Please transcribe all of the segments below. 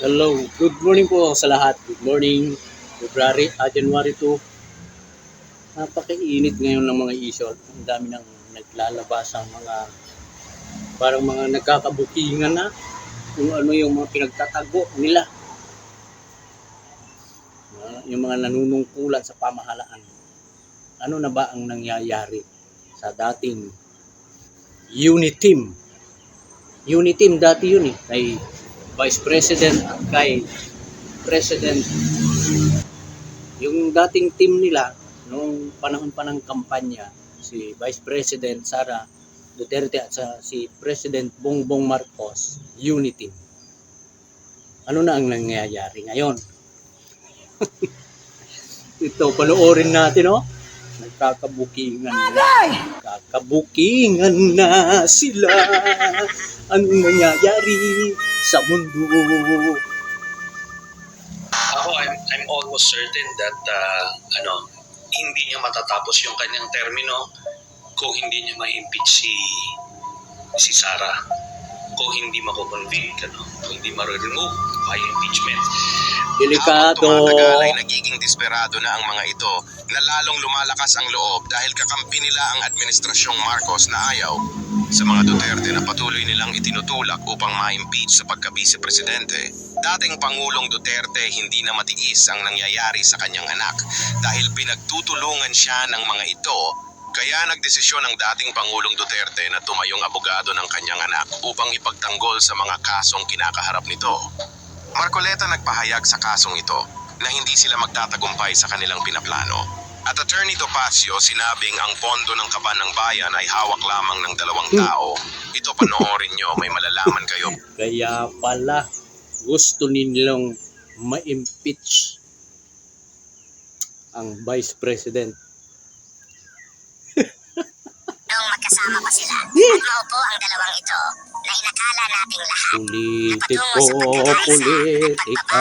Hello, good morning po sa lahat. Good morning, February, ah, January 2. Napakainit ngayon ng mga isyo. Ang dami nang naglalabas ang mga parang mga nagkakabukingan na kung ano yung mga pinagtatago nila. Ah, yung mga nanunungkulan sa pamahalaan. Ano na ba ang nangyayari sa dating unit team? Unit team dati yun eh. Kay Vice President at kay President. Yung dating team nila, nung panahon pa ng kampanya, si Vice President Sara Duterte at sa, si President Bongbong Marcos, unity. Ano na ang nangyayari ngayon? Ito, panoorin natin, oh. Nagkakabukingan na. Kakabukingan na sila. Anong nangyayari sa mundo? Ako, I'm, I'm almost certain that, uh, ano, hindi niya matatapos yung kanyang termino kung hindi niya ma-impeach si, si Sara. Kung hindi mako-convict, ano, kung hindi ma-remove by impeachment. Delikado. Habang tumatagal ay nagiging desperado na ang mga ito na lalong lumalakas ang loob dahil kakampi nila ang administrasyong Marcos na ayaw sa mga Duterte na patuloy nilang itinutulak upang ma-impeach sa pagka-vice-presidente. Dating Pangulong Duterte hindi na matiis ang nangyayari sa kanyang anak dahil pinagtutulungan siya ng mga ito kaya nagdesisyon ang dating Pangulong Duterte na tumayong abogado ng kanyang anak upang ipagtanggol sa mga kasong kinakaharap nito. Marcoleta nagpahayag sa kasong ito na hindi sila magtatagumpay sa kanilang pinaplano. At Attorney Topacio sinabing ang pondo ng kaban ng bayan ay hawak lamang ng dalawang tao. Ito panoorin nyo, may malalaman kayo. Kaya pala gusto nilang ma-impeach ang Vice President. Magkasama pa sila at maupo ang dalawang ito na inakala nating lahat Politiko, politika,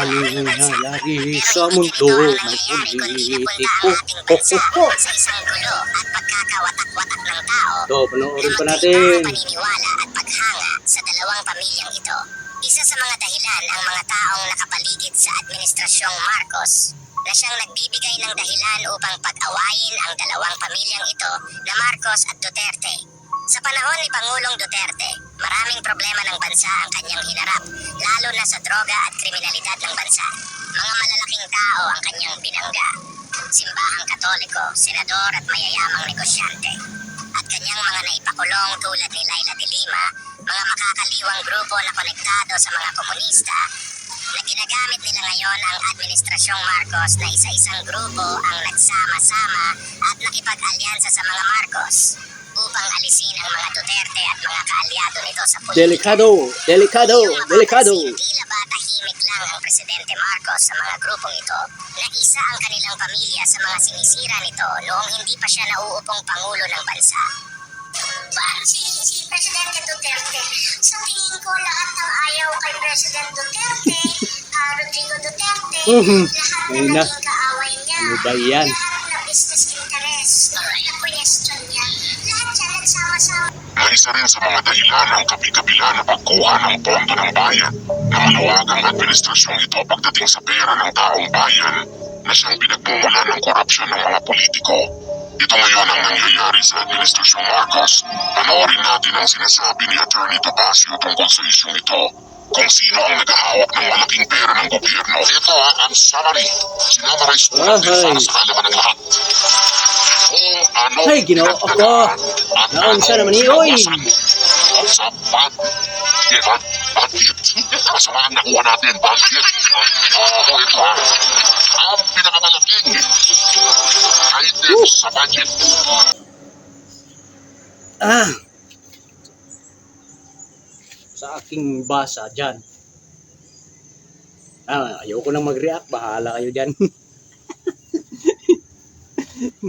anong nangyayari sa mundo? May politiko. Ho, ho, ho. sa isang gulo at pagkakawatak-watak ng tao Ito, panoorin pa na natin. paniniwala at paghanga sa dalawang pamilyang ito. Isa sa mga dahilan ang mga taong nakapaligid sa Administrasyong Marcos na siyang nagbibigay ng dahilan upang pag-awayin ang dalawang pamilyang ito na Marcos at Duterte. Sa panahon ni Pangulong Duterte, maraming problema ng bansa ang kanyang hinarap, lalo na sa droga at kriminalidad ng bansa. Mga malalaking tao ang kanyang binangga. Simbahang katoliko, senador at mayayamang negosyante at kanyang mga naipakulong tulad ni Laila de Lima, mga makakaliwang grupo na konektado sa mga komunista, na ginagamit nila ngayon ang Administrasyong Marcos na isa-isang grupo ang nagsama-sama at nakipag-alyansa sa mga Marcos upang alisin ang mga Duterte at mga kaalyado nito sa politika. Delikado, delikado, delikado. Tila ba tahimik lang ang Presidente Marcos sa mga grupong ito na isa ang kanilang pamilya sa mga sinisira nito noong hindi pa siya nauupong Pangulo ng bansa. Ba, si, si Presidente Duterte, sa tingin ko lahat ng ayaw kay President Duterte, ah, Rodrigo Duterte, Mhm. lahat Ayun na na. naging kaaway niya, Ano ba yan? lahat na business interest, na question niya, lahat siya nagsama-sama na isa rin sa mga dahilan ng kabi-kabila na pagkuha ng pondo ng bayan na maluwagang administrasyong ito pagdating sa pera ng taong bayan na siyang pinagmumulan ng korupsyon ng mga politiko. Ito ngayon ang nangyayari sa administrasyong Marcos. Panoorin natin ang sinasabi ni Attorney Topacio tungkol sa isyong ito kung sino ang nagahawak ng malaking pera ng gobyerno. Ito ah, ang summary. Sinamarize ko natin Ahay. para sa kaalaman ng lahat. Kung ano Ay, ginawa ako. at Naunsa ano naman yun, oy. ginawasan mo sa bad, diba? Budget. Masama ang nakuha natin, budget. Oo, ito ha. Ang pinakamalaking item sa budget. Ah! Aking basa dyan. Ah, ayoko nang mag-react. Bahala kayo dyan.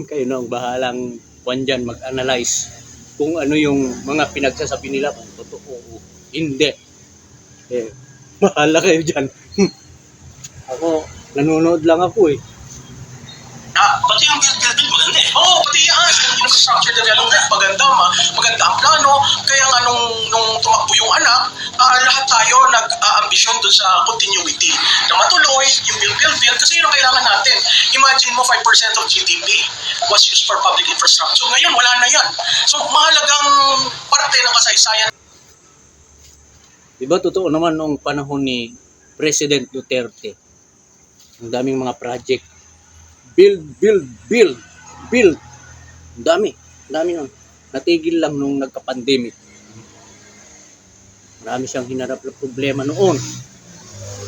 kayo na ang bahalang kwan dyan mag-analyze kung ano yung mga pinagsasabi nila kung totoo o hindi. Eh, bahala kayo dyan. ako, nanonood lang ako eh. Ah, pati yung nga nung, nung tumakbo yung anak, ah, lahat tayo nag-ambisyon dun sa continuity. Na matuloy yung build, build, build. Kasi yun ang kailangan natin. Imagine mo 5% of GDP was used for public infrastructure. Ngayon, wala na yan. So, mahalagang parte ng kasaysayan Diba totoo naman noong panahon ni President Duterte. Ang daming mga project. Build, build, build, build. Ang dami. Ang dami nun. Natigil lang nung nagka-pandemic. Marami siyang hinarap na problema noon.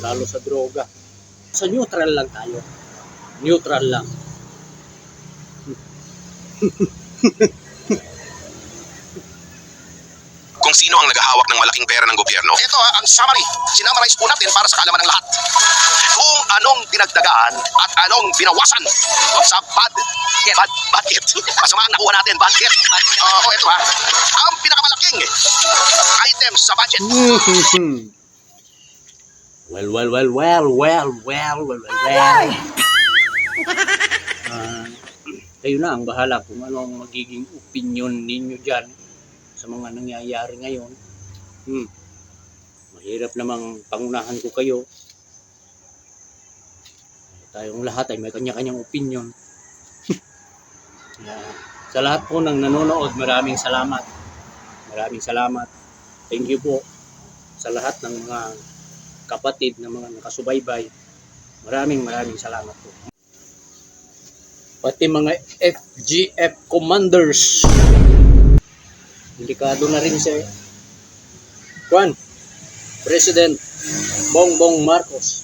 Lalo sa droga. Sa neutral lang tayo. Neutral lang. kung sino ang naghahawak ng malaking pera ng gobyerno. Ito ha, ang summary. Sinummarize po natin para sa kaalaman ng lahat. Kung anong dinagdagaan at anong binawasan sa bad, bad budget. Masama ang nakuha natin, budget. Oo, uh, ito ha. Ang pinakamalaking items sa budget. well, well, well, well, well, well, well, well. Uh, kayo na ang bahala kung ano ang magiging opinion ninyo dyan sa mga nangyayari ngayon. Hmm. Mahirap namang pangunahan ko kayo. Tayong lahat ay may kanya-kanyang opinion. Kaya, sa lahat po ng nanonood, maraming salamat. Maraming salamat. Thank you po sa lahat ng mga kapatid na mga nakasubaybay. Maraming maraming salamat po. Pati mga FGF commanders. Delikado na rin si Juan, President Bongbong Marcos.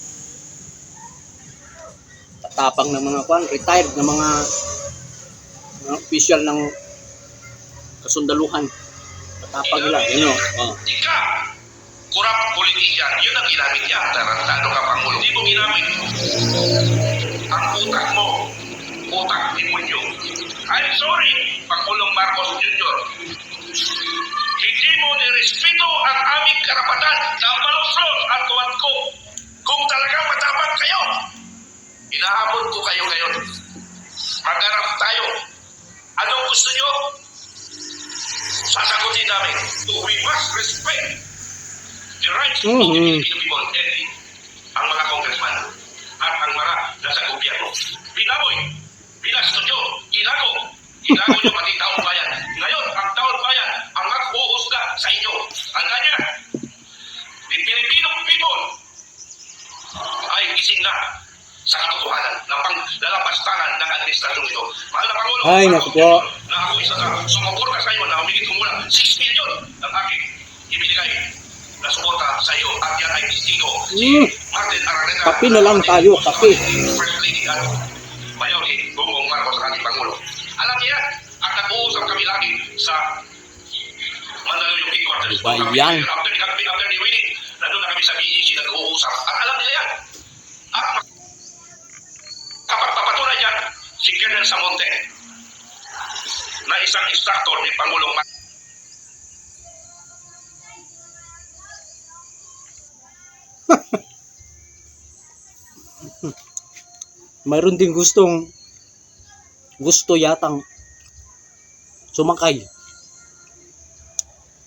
Tatapang ng mga Juan, retired na mga mga official ng kasundaluhan. Tatapang nila. Yun. Oh. Kurap politician, yun ang ginamit niya. Tarantado ka, Pangulo. Hindi mo ginamit. Ang utak mo, utak ni Punyo. I'm sorry, Pangulong Marcos Jr. Hindi mo nirespeto ang aming karapatan na malusot ang tuwan ko. Kung talagang matapang kayo, inahabol ko kayo ngayon. Magharap tayo. Anong gusto nyo? Sasagutin namin. We must respect the rights of the Mhm. Filipino people and ang mga congressman at ang mga nasa gobyerno. Binaboy, binastudyo, ilago, ilago nyo pati taong bayan. Ngayon, ang taong bayan ang mag-uuhusga sa inyo. Tanda niya, the Filipino people ay gising na sa katotohanan ng panglalapastangan ng administrasyong ito. Mahal na Pangulo, Ay, naku po. Jr., na ako isa sa iyo na humigit kumulang 6 million ng aking ibinigay na suporta sa iyo at yan ay testigo si Mm. Martin Araneta. Kape na lang tayo, kape. First Lady at Mayor ni Bongbong Marcos ang ating Pangulo. Alam niya at nag-uusap kami lagi sa Mandaluyong headquarters. Ba yan? After, after, after the winning, nandun na kami sa BEC nag-uusap. At alam nila yan. At kapag papatunay yan, si Colonel Samonte isang instructor ni Pangulong Marcos. mayroon din gustong gusto yatang sumakay.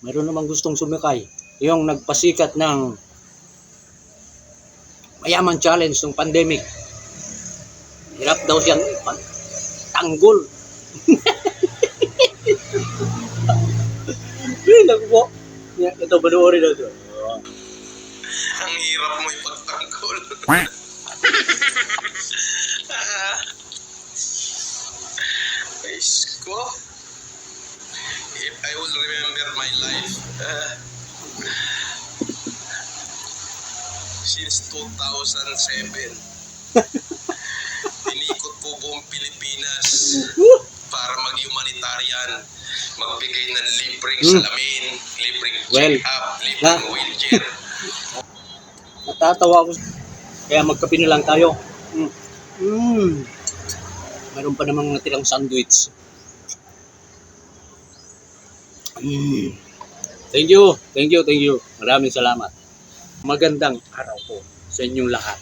Mayroon namang gustong sumakay. Yung nagpasikat ng mayaman challenge ng pandemic. Hirap daw siyang tanggol. Naku po. Yan, Ito, panoorin na ito. Ang hirap mo ipagtanggol. Ah. Diyos ko. If I will remember my life, ah, since 2007, tinikot ko buong Pilipinas para mag-humanitarian, magbigay ng libreng Hmm. salamin, libreng Well, check-up, na- libreng wheelchair. Natatawa ako. Kaya magkape na lang tayo. Mm. Mm. Meron pa namang natirang sandwich. Mm. Thank you, thank you, thank you. Maraming salamat. Magandang araw po sa inyong lahat.